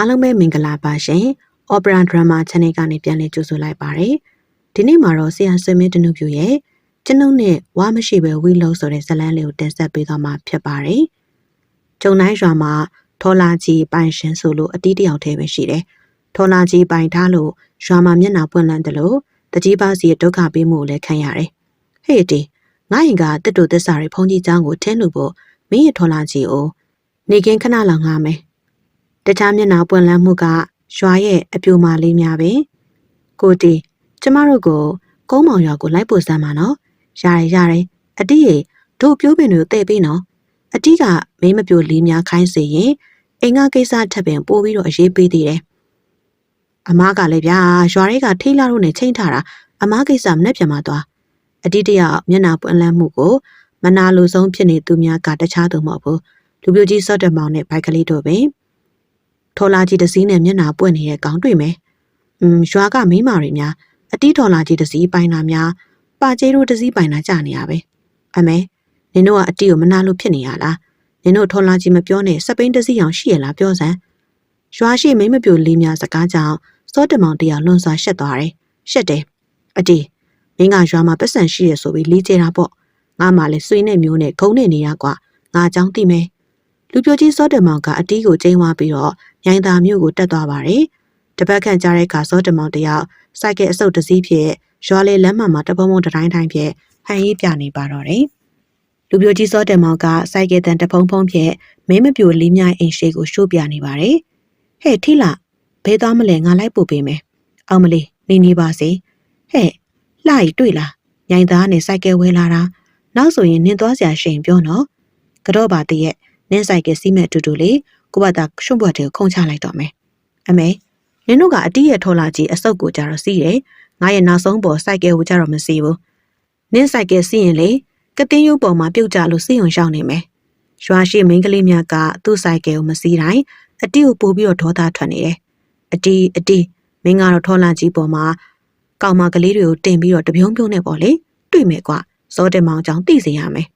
အားလုံးပဲမင်္ဂလာပါရှင်။ Opera Drama Channel ကနေပြန်လည်ကြိုဆိုလိုက်ပါရစေ။ဒီနေ့မှာတော့ဆရာဆွေမင်းတနုပြရဲ့ကျွန်ုပ်နဲ့ဝါမရှိပဲဝီလုံးဆိုတဲ့ဇာတ်လမ်းလေးကိုတင်ဆက်ပေးသွားမှာဖြစ်ပါတယ်။ကျုံတိုင်းရွာမှာထောလာကြီးပိုင်ရှင်ဆိုလို့အတီးတယောက်တည်းပဲရှိတယ်။ထောလာကြီးပိုင်ထားလို့ရွာမှာမျက်နှာပွင့်လန်းတယ်လို့တကြီးပါစီရဲ့ဒုက္ခပေးမှုကိုလည်းခံရတယ်။ဟေ့တီငါရင်ကတစ်တူသစ္စာတွေဖုန်ကြီးချောင်းကိုထင်းလို့ဖို့မင်းရထောလာကြီးကိုနေကင်းခဏလောက်ငားမယ်။ တခြားမျက်နှာပွင့်လန်းမှုကရွာရဲ့အပြိုမာလေးများပဲ။ကိုတီကျမတို့ကိုကုန်းမောင်ရွာကိုလိုက်ပို့စမ်းပါနော်။ရတယ်ရတယ်အတိရေတို့ပြိုးပင်တွေကိုတဲ့ပေးနော်။အတိကမင်းမပြိုလေးများခိုင်းစေရင်အိမ်ကကိစ္စထပ်ပင်ပို့ပြီးတော့အရေးပေးသေးတယ်။အမားကလည်းဗျာရွာတွေကထိလာတို့နဲ့ချိန်ထားတာအမားကိစ္စမနဲ့ပြန်မသွား။အတိတရမျက်နှာပွင့်လန်းမှုကိုမနာလိုဆုံးဖြစ်နေသူများကတခြားသူမဟုတ်ဘူး။လူပြိုကြီးစော့တမောင်နဲ့ဘိုက်ကလေးတို့ပင် ထော်လာကြီးတစ်စီးနဲ့မျက်နှာပွင့်နေတဲ့ကောင်တွေ့မယ်။음ရွာကမိန်းမတွေများအတီးထော်လာကြီးတစ်စီးပိုင်တာများပါကျဲတို့တစ်စီးပိုင်တာကြနေရပဲ။အမေနင်တို့ကအတီးကိုမနာလို့ဖြစ်နေရလား။နင်တို့ထော်လာကြီးမပြောနဲ့စပိန်တစ်စီးအောင်ရှိရလားပြောစမ်း။ရွာရှိမိမ့်မပြိုလေးများစကားကြောင့်စောတမောင်တရားလွန်စွာရှက်သွားတယ်။ရှက်တယ်။အတီးမင်းကရွာမှာပတ်စံရှိရဆိုပြီးလီးကျတာပေါ့။ငါမှလည်းဆွေးနဲ့မျိုးနဲ့ခုံနေနေရကွာ။ငါအကြောင်းသိမယ်။ လူပြိုကြီးစောတမောင်ကအတီးကိုကျင်းဝါပြီးတော့မြိုင်သာမြို့ကိုတက်သွားပါတယ်။တပတ်ခန့်ကြာတဲ့အခါစောတမောင်တယောက်စိုက်ကဲအစုပ်တစ်စီးဖြင့်ရွာလေးလမ်းမမှာတပုံပုံတိုင်းတိုင်းဖြင့်ဟန်ရေးပြနေပါတော့တယ်။လူပြိုကြီးစောတမောင်ကစိုက်ကဲတန်တဖုံဖုံဖြင့်မင်းမပြိုလေးများအိမ်ရှိကိုရှို့ပြနေပါတယ်။ဟဲ့ထိလာဘဲသွားမလဲငါလိုက်ပို့ပေးမယ်။အောင်မလေးနေနေပါစေ။ဟဲ့လှရီတွေ့လား။မြိုင်သားနဲ့စိုက်ကဲဝဲလာတာ။နောက်ဆိုရင်နင်းသွားစရာရှိရင်ပြောနော်။ကတော့ပါတည့်ရဲ့ နင်းစိုက်ကဲစီးမဲ့အတူတူလေးကိုဘတာရှုံ့ဘွက်တွေကိုခုံချလိုက်တော့မယ်အမေနင်တို့ကအတီးရထော်လာကြီးအစုပ်ကိုကြတော့စီးတယ်ငါရဲ့နောက်ဆုံးပေါ်စိုက်ကဲကိုကြတော့မစီးဘူးနင်းစိုက်ကဲစီးရင်လေကတင်းရုပ်ပေါ်မှာပြုတ်ကြလို့စီးုံရောက်နေမယ်ရွာရှိမိန်းကလေးများကသူ့စိုက်ကဲကိုမစီးတိုင်းအတီးကိုပို့ပြီးတော့ဒေါသထွက်နေတယ်အတီးအတီးမင်းကတော့ထော်လာကြီးပေါ်မှာကောင်မကလေးတွေကိုတင်ပြီးတော့တပြုံးပြုံးနဲ့ပေါ့လေတွေ့မယ်ကွာစောတင်မောင်ကြောင့်သိစေရမယ်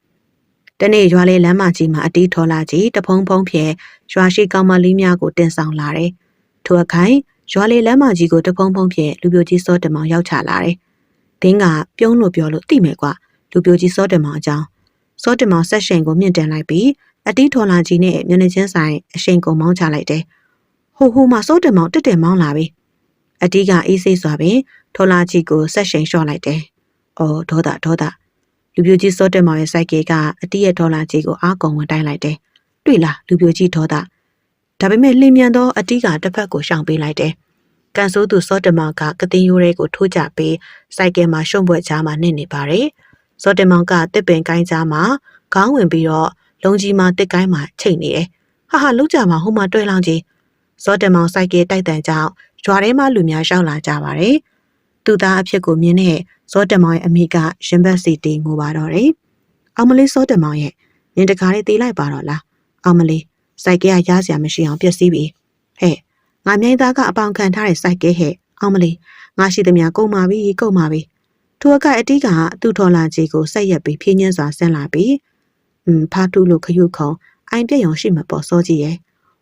တနေ့ရွာလေးလမ်းမကြီးမှာအတီးထော်လာကြီးတဖုံဖုံဖြဲရွာရှိကောင်မလေးများကိုတင်ဆောင်လာတယ်။ထိုအခိုင်ရွာလေးလမ်းမကြီးကိုတဖုံဖုံဖြဲလူပြိုကြီးစောတမောင်ရောက်ချလာတယ်။တင်းကပြုံးလို့ပြောလို့သိမယ်ကွာလူပြိုကြီးစောတမောင်အကြောင်းစောတမောင်ဆက်ရှင်ကိုမြင့်တင်လိုက်ပြီးအတီးထော်လာကြီးနဲ့မျက်နှာချင်းဆိုင်အရှိန်ကုန်မောင်းချလိုက်တယ်။ဟိုဟိုမှာစောတမောင်တက်တက်မောင်းလာပြီ။အတီးကအေးစိတ်စွာပင်ထော်လာကြီးကိုဆက်ရှင်လျှော့လိုက်တယ်။အော်ဒေါသဒေါသ လူပြိုကြီးစောတက်မောင်ရဲ့စိုက်ကယ်ကအတီးရဲ့ဒေါ်လာကြီးကိုအားကုန်ဝင်တိုင်းလိုက်တယ်။တွေ့လားလူပြိုကြီးဒေါသဒါပေမဲ့လင်းမြန်သောအတီးကတစ်ဖက်ကိုရှောင်ပေးလိုက်တယ်။ကန်ဆိုးသူစောတမောင်ကကတင်ရိုးရဲကိုထိုးကြပြီးစိုက်ကယ်မှာရှုံ့ပွဲချာမှာနစ်နေပါတယ်။စောတမောင်ကတစ်ပင်ကိုင်းချာမှာခေါင်းဝင်ပြီးတော့လုံကြီးမှာတစ်ကိုင်းမှာချိန်နေတယ်။ဟာဟာလောက်ကြမှာဟိုမှာတွဲလောင်းကြီးစောတမောင်စိုက်ကယ်တိုက်တန်ကြောင့်ရွာထဲမှာလူများရှောက်လာကြပါတယ်။ သူသားအဖြစ်ကိုမြင်တဲ့စောတမောင်ရဲ့အမိကရင်ဘတ်စီတီငိုပါတော့တယ်။အောင်မလေးစောတမောင်ရဲ့နင်တကားလေးသေးလိုက်ပါတော့လား။အောင်မလေးစိုက်ကဲကရစရာမရှိအောင်ပျက်စီးပြီဟဲ့ငါမြိုင်သားကအပေါင်ခံထားတဲ့စိုက်ကဲဟဲ့အောင်မလေးငါရှိသမျှကုန်ပါပြီကုန်ပါပြီထိုအကအတီးကသူ့ထော်လာကြီးကိုဆက်ရက်ပြီးဖြင်းညင်းစွာဆင်းလာပြီးอืมဖားတူလို့ခရုခုံအိုင်ပြက်ရောင်ရှိမှာပေါ့စောကြီးရဲ့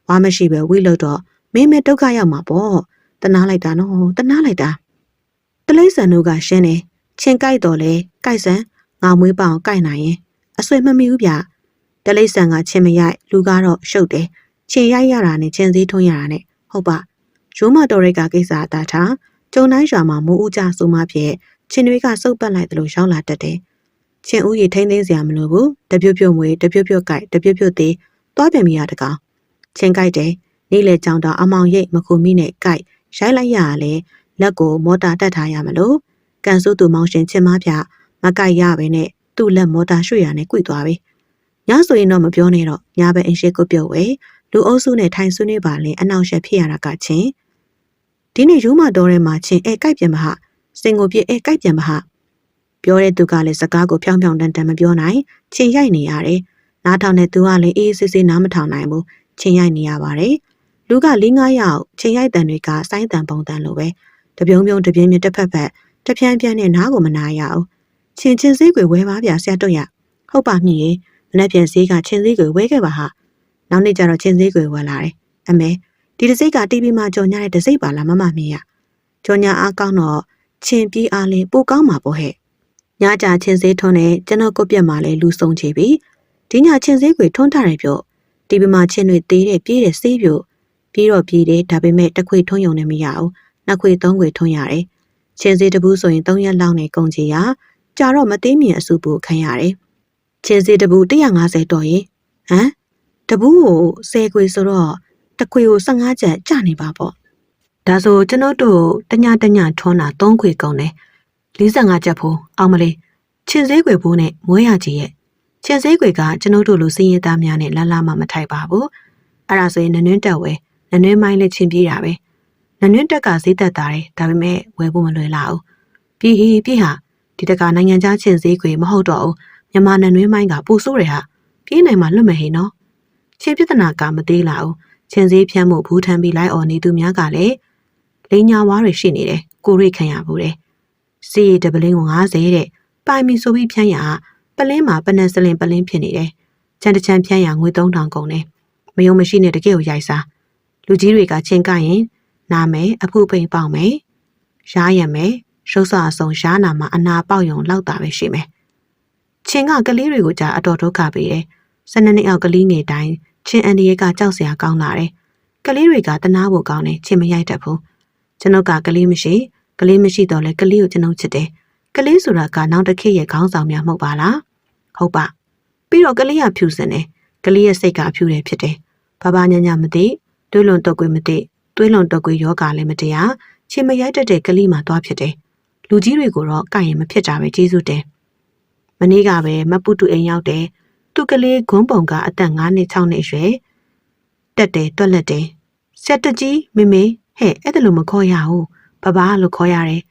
ဝါမရှိပဲဝိလို့တော့မင်းမဲဒုက္ခရောက်မှာပေါ့တနာလိုက်တာနော်တနာလိုက်တာ တလိษံတို့ကရှင်းတယ်ချင်းကြိုက်တော်လဲကြိုက်စံငါမွေးပအောင်ကြိုက်နိုင်ရင်အဆွေမမီဘူးဗျတလိษံကချင်းမရိုက်လူကတော့ရှုပ်တယ်ချင်းရိုက်ရတာနဲ့ချင်းစည်းထွန်းရတာနဲ့ဟုတ်ပါရိုးမတော်ရိတ်ကကိစ္စအတာထားကျုံတိုင်းရွာမှာမိုးဦးကြဆိုမှဖြစ်ချင်းတွေကစုပ်ပတ်လိုက်တယ်လို့ရောက်လာတတ်တယ်ချင်းဦးရီထိမ့်သိမ်းစရာမလိုဘူးတပြုတ်ပြုတ်မွေတပြုတ်ပြုတ်ကြိုက်တပြုတ်ပြုတ်သေးသွားပြန်မိရတကောင်ချင်းကြိုက်တယ်နေ့လေကြောင်တော့အမောင်ရိတ်မခုမိနဲ့ကြိုက်ရိုက်လိုက်ရရလဲ လက်ကိုမော်တာတက်ထားရမလို့ကန်စုသူမောင်ရှင်ချင်းမပြမကြိုက်ရပဲနဲ့သူ့လက်မော်တာရွှေ့ရနဲ့꿰သွားပြီညဆိုရင်တော့မပြောနဲ့တော့ညဘက်အင်ရှိကိုပြုတ်ဝဲလူအုပ်စုနဲ့ထိုင်ဆွေးနွေးပါလင်အနောက်ရှက်ဖြစ်ရတာကချင်းဒီနေ့ရိုးမတော်ထဲမှာချင်းအဲကြိုက်ပြန်မဟာစင်ကိုပြည့်အဲကြိုက်ပြန်မဟာပြောတဲ့သူကလည်းစကားကိုဖြောင်းဖြောင်းတန်တန်မပြောနိုင်ချင်းရိုက်နေရတယ်နားထောင်တဲ့သူကလည်းအေးစစ်စစ်နားမထောင်နိုင်ဘူးချင်းရိုက်နေရပါတယ်လူက၄၅ယောက်ချင်းရိုက်တန်တွေကစိုင်းတန်ပုံတန်လိုပဲ တပြုံပြုံတပြင်းပြင်းတစ်ဖက်ဖက်တပြန်းပြန်းနဲ့နားကိုမနာရအောင်ချင်းချင်းစည်းကွယ်ဝဲပါဗျာဆရာတို့ရဟုတ်ပါမြည်ရေမနေ့ပြန်စည်းကချင်းစည်းကွယ်ဝဲခဲ့ပါဟာနောက်နေ့ကျတော့ချင်းစည်းကွယ်ဝဲလာတယ်အမေဒီတစိတ်က TV မှာကြော်ညာတဲ့တစိတ်ပါလားမမမင်းရကြော်ညာအားကောင်းတော့ချင်းပြေးအားလင်းပိုကောင်းမှာပေါ့ဟဲ့ညကြချင်းစေးထွန်းနဲ့ကျွန်တော်ကိုပြက်မှာလဲလူဆုံးချပြီဒီညချင်းစေးကိုထွန်းထားတယ်ပြော့ TV မှာချင်းတွေသေးတယ်ပြေးတယ်စေးပြို့ပြီးတော့ပြေးတယ်ဒါပေမဲ့တစ်ခွေထွန်းယုံနဲ့မရဘူး နှစ်ခွေသုံးခွေထွန်းရတယ်ချင်းစေးတပူးဆိုရင်3ရက်လောက်နဲ့ကုန်ချီရကြာတော့မသေးမြင်အစုပူခံရတယ်ချင်းစေးတပူး150တော့ရင်ဟမ်တပူးကို10ခွေဆိုတော့တစ်ခွေကို15ကျပ်ကျနေပါပေါ့ဒါဆိုကျွန်တော်တို့တညတညထွန်းတာ3ခွေကုန်တယ်45ကျပ်ဖို့အောင်မလေးချင်းစေးခွေဖို့နဲ့မွေးရကြီးရဲ့ချင်းစေးခွေကကျွန်တော်တို့လိုစင်းရဲသားများနဲ့လာလာမှမထိုက်ပါဘူးအဲ့ဒါဆိုရင်နနွင်းတက်ဝဲနနွင်းမိုင်းလေးချင်းပြေးတာပဲ နနွင်းတက်ကဈေးသက်သားတယ်ဒါပေမဲ့ဝယ်ဖို့မလွယ်လာဘူးပြည်ဟီပြည်ဟာဒီတက်ကနိုင်ငံခြားချင်းစေးခွေမဟုတ်တော့ဘူးမြန်မာနနွင်းမိုင်းကပူဆိုးတယ်ဟာပြေးနိုင်မှလွတ်မဟိနော်ချင်းပြဿနာကမသေးလာဘူးချင်းစေးဖြန်းမှုဘူးထမ်းပြီးလိုက်អော်နေသူများကလည်းလိန်ညာဝါးတွေရှိနေတယ်ကိုရိတ်ခံရဘူးတဲ့စီဒပလင်းကို90တဲ့ပိုင်မီဆိုပြီးဖြန်းရပလင်းမှာပနန်စလင်ပလင်းဖြစ်နေတယ်ချန်တချန်ဖြန်းရငွေ3000ကုန်တယ်မယုံမရှိနဲ့တကယ့်ကိုရိုက်စားလူကြီးတွေကချင်းကရင် နာမယ်အဖူပိန်ပေါက်မယ်ရှားရမယ်ရှုပ်ဆအဆုံရှားနာမှာအနာပေါက်ယုံလောက်တာပဲရှိမယ်ချင်းကကလေးတွေကိုကြာအတော်ဒုက္ခပေးတယ်၁၂နှစ်အောက်ကလေးငယ်တိုင်းချင်းအန်ဒီရဲကကြောက်စရာကောင်းလာတယ်ကလေးတွေကတနာဖို့ကောင်းတယ်ချင်းမရိုက်တတ်ဘူးကျွန်ုပ်ကကလေးမရှိကလေးမရှိတော့လဲကလေးကိုကျွန်ုပ်ချစ်တယ်ကလေးဆိုတာကနောက်တစ်ခေတ်ရဲ့ခေါင်းဆောင်များမဟုတ်ပါလားဟုတ်ပါပြီးတော့ကလေးကဖြူစင်တယ်ကလေးရဲ့စိတ်ကအဖြူတယ်ဖြစ်တယ်ဘာဘာညညမသိတွေးလွန်တော့ကွေးမသိ တွေးလွန်တော့ကွေးယောဂလည်းမတရားချင်းမရိုက်တတ်တဲ့ကလေးမှသွားဖြစ်တယ်လူကြီးတွေကိုတော့ကန့်ရင်မဖြစ်တာပဲကျေးဇူးတင်မနေ့ကပဲမပုတူအိမ်ရောက်တယ်သူကလေးဂွန်းပုံကအသက်9နှစ်6နှစ်အရွယ်တက်တယ်တွက်လက်တယ်ဆက်တကြီးမေမေဟဲ့အဲ့ဒါလိုမခေါ်ရဘူးဘဘာလို့ခေါ်ရတယ်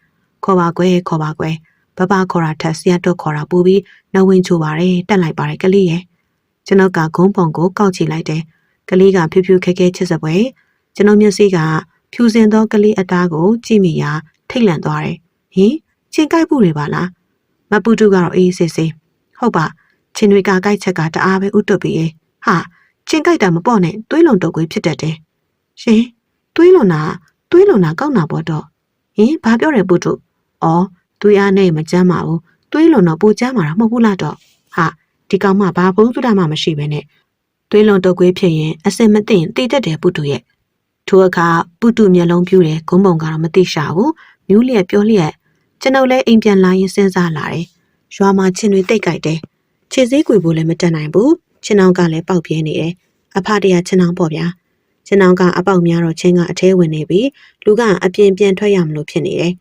ခေါ်ပါကွယ်ခေါ်ပါကွယ်ဘဘာခေါ်တာထက်ဆရာတော့ခေါ်တာပူပြီးနှဝင်းချိုပါတယ်တက်လိုက်ပါတယ်ကလေးရဲ့ကျွန်တော်ကဂုံးပုံကိုကောက်ချလိုက်တယ်ကလေးကဖြူဖြူခဲခဲချစ်စပွဲ ကျွန်တော်မျက်စိကဖြူစင်သောကလေးအသားကို ကြည့်မိရာထိတ်လန့်သွားတယ်ဟင်ချင်းကိုက်ဖို့တွေပါလားမပူတူကတော့အေးဆေးဆေးဟုတ်ပါချင်းတွေကကိုက်ချက်ကတအားပဲဥတွတ်ပြီးရဲ့ဟာချင်းကိုက်တာမပေါ့နဲ့သွေးလုံတုတ်ကွေးဖြစ်တတ်တယ်ရှင်သွေးလုံနာသွေးလုံနာကောက်နာပေါ့တော့ဟင်ဘာပြောတယ်ပုတုအော်သွေးအားနဲ့မကြမ်းပါဘူးသွေးလုံတော့ပူကြမ်းမှာမဟုတ်ဘူးလားတော့ဟာဒီကောင်မှဘာဘုံစုတာမှမရှိပဲနဲ့သွေးလုံတုတ်ကွေးဖြစ်ရင်အစင်မသိရင်တိတတ်တယ်ပုတုရဲ့ ထိုအခါပုတုမျက်လုံးပြူတယ်ဂုံးပုံကတော့မသိရှာဘူးမြူးလျက်ပြောလျက်ကျွန်ုပ်လည်းအိမ်ပြန်လာရင်စဉ်းစားလာတယ်ရွာမှာချင်းတွေတိတ်ကြိုက်တယ်ခြေစည်းကွေဖို့လည်းမတက်နိုင်ဘူးချင်းအောင်ကလည်းပေါက်ပြဲနေတယ်အဖတရချင်းအောင်ပေါ့ဗျာချင်းအောင်ကအပေါက်များတော့ချင်းကအထဲဝင်နေပြီလူကအပြင်ပြန်ထွက်ရမလို့ဖြစ်နေတယ်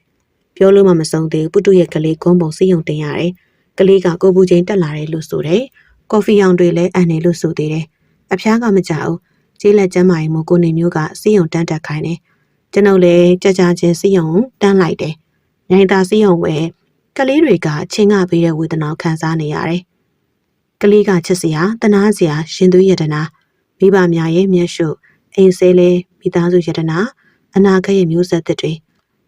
ပြောလို့မှမဆုံးသေးဘူးပုတုရဲ့ကလေးဂုံးပုံစီးုံတင်ရတယ်ကလေးကကိုပူချင်းတက်လာတယ်လို့ဆိုတယ်ကော်ဖီရောင်တွေလည်းအန်နေလို့ဆိုသေးတယ်အဖျားကမကြောက် ကျေးလက်ကျမ်းမာရင်မို့ကိုနေမျိုးကစီးုံတန်းတက်ခိုင်းတယ်ကျွန်ုပ်လည်းကြကြချင်းစီးုံတန်းလိုက်တယ်နိုင်တာစီးုံဝဲကလေးတွေကချင်းကပေးတဲ့ဝေဒနာခံစားနေရတယ်ကလေးကချစ်စရာတနာစရာရှင်သွေးယတနာမိဘများရဲ့မျက်ရှုအိမ်ဆဲလဲမိသားစုယတနာအနာဂတ်ရဲ့မျိုးဆက်သစ်တွေ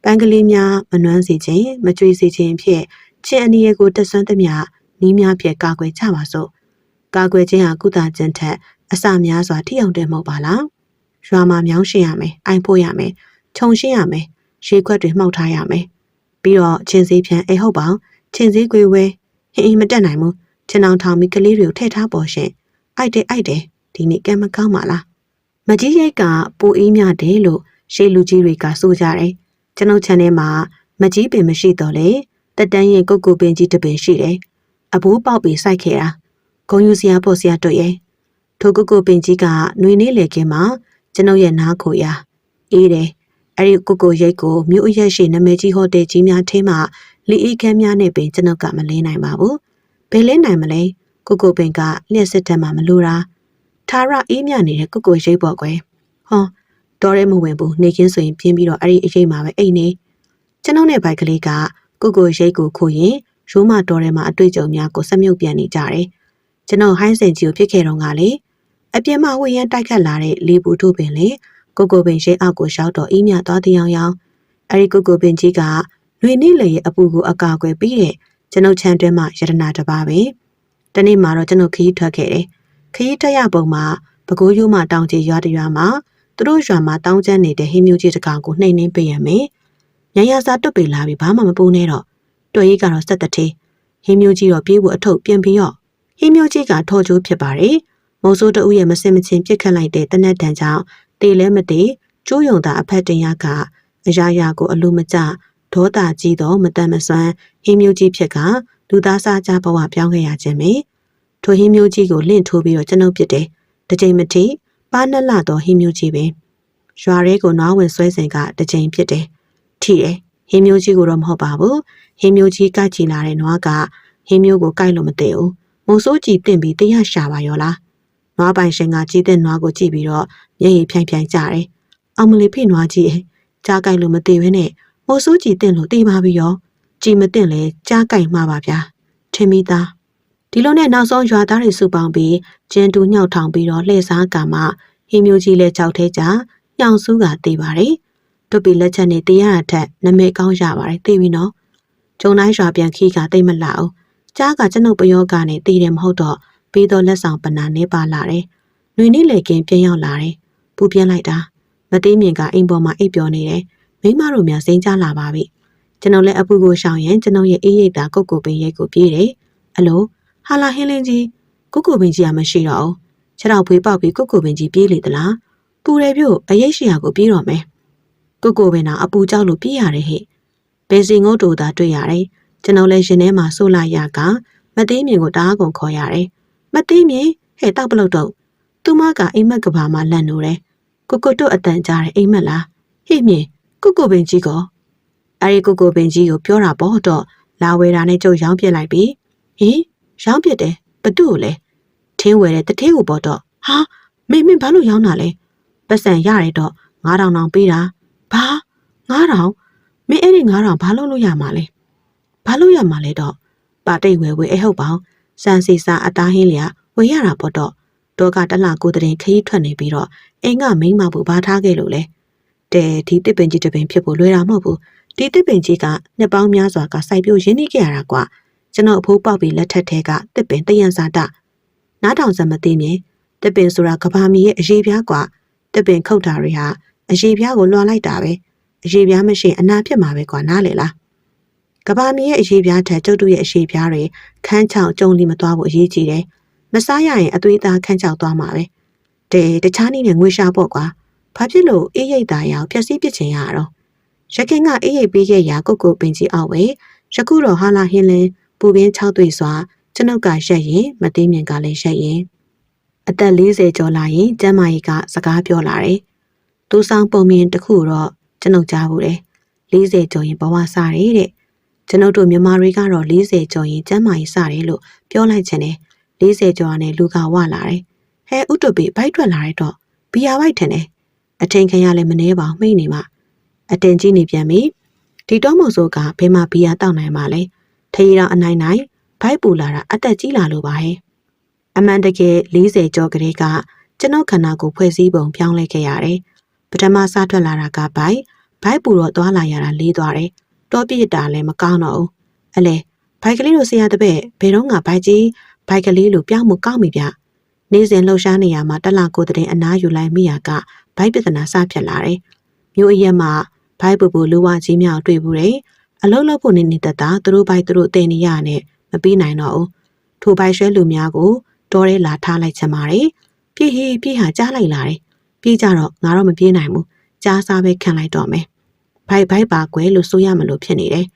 ပန်းကလေးများမနှွမ်းစေခြင်းမကြွေစေခြင်းဖြင့်ချင်းအနည်းရဲ့ကိုတက်ဆွမ်းသမျှနီးများဖြင့်ကာကွယ်ကြပါစို့ကာကွယ်ခြင်းဟာကုသခြင်းထက် အစများစွာထိအောင်တယ်မဟုတ်ပါလားရွာမှာမြောင်းရှင်းရမယ်အိုင်ဖို့ရမယ်ခြုံရှင်းရမယ်ရေခွက်တွေမှောက်ထားရမယ်ပြီးတော့ချင်းစည်းဖြန်းအိဟုတ်ပါချင်းစည်းကွေဝဲဟင်းအင်းမတက်နိုင်ဘူးချင်းအောင်ထောင်ပြီးကလေးတွေကိုထည့်ထားပေါ်ရှင်အိုက်တယ်အိုက်တယ်ဒီနေ့ကံမကောင်းပါလားမကြီးရိတ်ကပူအေးမြတယ်လို့ရှေးလူကြီးတွေကဆိုကြတယ်ကျွန်ုပ် channel မှာမကြီးပင်မရှိတော့လေတက်တန်းရင်ကုတ်ကုပင်ကြီးတစ်ပင်ရှိတယ်အဘိုးပေါက်ပြီးစိုက်ခဲ့တာဂုံယူစရာပေါ့စရာတွေ့ရဲ့ ထိုကုတ်ကုပင်ကြီးကနှွေနေလေခင်မှာကျွန်ုပ်ရဲ့နားခိုရာအေးတယ်အဲ့ဒီကုတ်ကုရိတ်ကိုမြို့အရက်ရှိနမဲကြီးဟိုတယ်ကြီးများထင်းမှလီအေးခမ်းများနဲ့ပင်ကျွန်ုပ်ကမလင်းနိုင်ပါဘူးဘယ်လင်းနိုင်မလဲကုတ်ကုပင်ကလျှက်စစ်တက်မှမလို့တာထာရအေးမြနေတဲ့ကုတ်ကုရိတ်ပေါ့ကွယ်ဟောတော်ရဲမဝင်ဘူးနေချင်းဆိုရင်ပြင်းပြီးတော့အဲ့ဒီအရေးမှာပဲအိတ်နေကျွန်ုပ်နဲ့ဘိုက်ကလေးကကိုကိုရိတ်ကိုခိုးရင်ရိုးမတော်ရဲမှာအတွေ့အကြုံများကိုဆက်မြုပ်ပြန်နေကြတယ်ကျွန်တော်ဟိုင်းစင်ကြီးကိုဖြစ်ခဲ့တော့ကလေ အပြင်မှာဝေရန်တိုက်ခတ်လာတဲ့လေပူထုတ်ပင်လေကိုကိုပင်ရှိအောက်ကိုရှောက်တော့အေးမြသွားတဲ့အောင်အောင်အဲ့ဒီကိုကိုပင်ကြီးကလွေနေလေရဲ့အပူကိုအကာအကွယ်ပြီးတဲ့ကျွန်ုပ်ချမ်းတွဲမှယတနာတပါပဲတနေ့မှာတော့ကျွန်ုပ်ခရီးထွက်ခဲ့တယ်ခရီးထွက်ရပုံမှာပဲခူးရိုးမှတောင်ကြီးရွာတရွာမှာတသူတို့ရွာမှာတောင်းကျမ်းနေတဲ့ဟင်းမျိုးကြီးတစ်ကောင်ကိုနှိမ်နှင်းပေးရမယ်။ညရစာတွတ်ပေလာပြီးဘာမှမပူနဲ့တော့တွေ့ရေးကတော့စက်တထေးဟင်းမျိုးကြီးတော့ပြေးဖို့အထုပ်ပြင်ပြီးတော့ဟင်းမျိုးကြီးကထော်ကျိုးဖြစ်ပါတယ်။ မုံစိုးတဦးရဲ့မစင်မချင်းပြစ်ခတ်လိုက်တဲ့တနက်တန်ကြောင့်တေလဲမတေကျိုးယုံတာအဖက်တင်ရကအရာရာကိုအလိုမကျဒေါသကြီးသောမတန်မဆွမ်းဟင်းမျိုးကြီးဖြစ်ကလူသားစားကြဘဝပြောင်းခဲ့ရခြင်းပဲ။ထိုဟင်းမျိုးကြီးကိုလင့်ထိုးပြီးတော့ကျွန်ုပ်ပြစ်တယ်။တစ်ချိန်မထိပါနက်လာသောဟင်းမျိုးကြီးပဲ။ရွာရဲကိုနွားဝင်ဆွဲစဉ်ကတစ်ချိန်ဖြစ်တယ်။ထိတယ်။ဟင်းမျိုးကြီးကိုတော့မဟုတ်ပါဘူး။ဟင်းမျိုးကြီးကိုက်ချီလာတဲ့နွားကဟင်းမျိုးကိုကိုက်လို့မတည့်ဘူး။မုံစိုးကြည့်တင်ပြီးတရားရှာပါရောလား။ နွားပိုင်ရှင်ကကြီးတဲ့နွားကိုကြည့်ပြီးတော့မျက်ရည်ဖြိုင်ဖြိုင်ကြတယ်။အောင်မလီဖိနွားကြီးကြားကိုက်လို့မတည့်ဘဲနဲ့မုံစိုးကြည့်တင်လို့တေးပါပြီရော။ကြည်မတင်လဲကြားကိုက်မှာပါဗျာ။ထင်မိသားဒီလိုနဲ့နောက်ဆုံးရွာသားတွေစုပေါင်းပြီးကျင်းတူးညှောက်ထောင်ပြီးတော့လှည့်စားကံမှဟင်းမျိုးကြီးလဲကြောက်သေးကြညောင်စုကတေးပါတယ်။တွတ်ပီလက်ချက်နဲ့တေးရတာထက်နမဲကောင်းရပါတယ်သိပြီနော်။ကျုံတိုင်းရွာပြန်ခီးကတိတ်မလာဘူး။ကြားကကျွန်ုပ်ပယောကနဲ့တေးတယ်မဟုတ်တော့ ပြီးတော့လက်ဆောင်ပနာနေပါလာတယ်။နှွေနေလေကင်းပြန်ရောက်လာတယ်။ပူပြင်းလိုက်တာမသေးမြင်ကအိမ်ပေါ်မှာအိပ်ပျော်နေတယ်။မိမတို့များစိမ့်ကြလာပါပြီ။ကျွန်တော်လည်းအပူကိုရှောင်ရင်ကျွန်တော်ရဲ့အေးရိတ်တာကုတ်ကိုပင်ရိတ်ကိုပြေးတယ်။အလိုဟာလာဟင်းလင်းကြီးကုတ်ကိုပင်ကြီးကမရှိတော့ဘူး။ခြေထောက်ဖွေးပေါက်ပြီးကုတ်ကိုပင်ကြီးပြေးလေသလား။ပူတယ်ပြို့အရေးရှိရာကိုပြေးတော့မယ်။ကုတ်ကိုပင်တော့အပူကြောက်လို့ပြေးရတယ်ဟဲ့။ဘယ်စီငုတ်တူသာတွေ့ရတယ်။ကျွန်တော်လည်းရင်ထဲမှာဆိုးလာရကမသေးမြင်ကိုတအားကုန်ခေါ်ရတယ်။ မသေးမြင်ဟဲ့တောက်ပလို့တော့သူမကအိမ်မက်ကဘာမှလန့်နိုးတယ်။ကိုကိုတို့အတန်ကြားတယ်အိမ်မက်လား။ဟေ့မြင်ကုတ်ကိုပင်ကြီးကောအဲ့ဒီကုတ်ကိုပင်ကြီးကိုပြောတာပေါ့တော့လာဝဲတာနဲ့ကြုတ်ရောင်းပြစ်လိုက်ပြီဟင်ရောင်းပြစ်တယ်ဘသူ့ကိုလဲထင်းဝဲတဲ့တထေးကိုပေါ့တော့ဟာမင်းမင်းဘာလို့ရောင်းတာလဲပတ်စံရတယ်တော့9000တောင်ပေးတာဘာ9000မင်းအဲ့ဒီ9000ဘာလို့လို့ရမှာလဲဘာလို့ရမှာလဲတော့ပါတိတ်ဝဲဝဲအဟုတ်ပေါင်း စံစီစာအသားဟင်းလျာဝယ်ရတာပေါ့တော့တော့ကတလကိုတဲ့ခရီးထွက်နေပြီးတော့အိမ်ကမိန်းမဘူးဘာထားခဲ့လို့လဲတဲဒီတစ်ပင်ကြီးတစ်ပင်ဖြစ်ဖို့လွယ်တာမဟုတ်ဘူးဒီတစ်ပင်ကြီးကနှစ်ပေါင်းများစွာကစိုက်ပျိုးရင်းနှီးခဲ့ရတာကွာကျွန်တော်အဖိုးပေါက်ပြီးလက်ထက်ထဲကတစ်ပင်တယံစာတနားထောင်စမသိမြင်တစ်ပင်ဆိုတာကဘာမီရဲ့အရေးပြားကွာတစ်ပင်ခုတ်တာတွေဟာအရေးပြားကိုလွှာလိုက်တာပဲအရေးပြားမရှိအနာဖြစ်မှာပဲကွာနားလေလား ကဘာမီရဲ့အရေးပြားထက်ကျုပ်တို့ရဲ့အရေးပြားတွေခန်းချောင်ကြုံလီမသွားဖို့အရေးကြီးတယ်မစားရရင်အသွေးသားခန်းချောင်သွားမှာပဲတဲတခြားနည်းနဲ့ငွေရှာပေါ့ကွာဘာဖြစ်လို့အေးရိတ်တာရအောင်ဖြက်စီးပစ်ချင်ရတော့ရခင်ကအေးရိတ်ပေးခဲ့ရာကုတ်ကုတ်ပင်ကြီးအောက်ဝဲယခုတော့ဟာလာဟင်းလင်းပူပင်း၆တွေ့စွာကျွန်ုပ်ကရက်ရင်မသိမြင်ကလည်းရက်ရင်အသက်40ကျော်လာရင်ကျမ်းမာရေးကစကားပြောလာတယ်။သူဆောင်ပုံမြင်တစ်ခုတော့ကျွန်ုပ်ကြားဘူးတယ်။40ကျော်ရင်ဘဝစတယ်တဲ့။ ကျွန်ုပ်တို့မြန်မာတွေကတော့40ကျော်ရင်ကျမ်းမာရေးစတယ်လို့ပြောလိုက်ခြင်းနဲ့40ကျော်နဲ့လူကဝလာတယ်။ဟဲဥတုပိဘိုက်ထွက်လာတဲ့တော့ဘီယာဘိုက်ထင်တယ်။အထင်ခံရလဲမနှဲပါမှိတ်နေမှအတင်ကြီးနေပြန်ပြီ။ဒီတော့မို့ဆိုကဘယ်မှာဘီယာတောက်နိုင်မှာလဲ။ထရီတော်အနိုင်နိုင်ဘိုက်ပူလာတာအသက်ကြီးလာလို့ပါဟဲ့အမှန်တကယ်40ကျော်ကလေးကကျွန်တော်ခန္ဓာကိုယ်ဖွဲ့စည်းပုံပြောင်းလဲခဲ့ရတယ်ပထမစထွက်လာတာကဘိုက်ဘိုက်ပူတော့သွားလာရတာလေးသွားတယ် တောပြစ်တာလည်းမကောင်းတော့ဘူးအလဲဘိုက်ကလေးတို့ဆရာတပည့်ဘယ်တော့ငါဘိုက်ကြီးဘိုက်ကလေးလိုပြောင်းမကောင်းပြီဗျနေ့စဉ်လှူရှားနေရမှာတက်လာကိုတဲ့အနားယူလိုက်မိရကဘိုက်ပြဿနာစဖြစ်လာတယ်မြို့အရက်မှာဘိုက်ပူပူလူဝကြီးမြောက်တွေ့ဘူးတယ်အလုံးလုံးဖို့နေနေတတ်တာသူတို့ဘိုက်သူတို့တင်နေရနဲ့မပြီးနိုင်တော့ဘူးထိုဘိုက်ရွှဲလူများကိုတော်ရဲလာထားလိုက်ချင်ပါတယ်ပြေးဟေးပြေးဟာကြားလိုက်လာတယ်ပြေးကြတော့ငါတော့မပြေးနိုင်ဘူးကြားစားပဲခံလိုက်တော့မယ် ဘိုက်ဘိုက်ပါကွယ်လို့ဆိုရမလို့ဖြစ်နေတယ်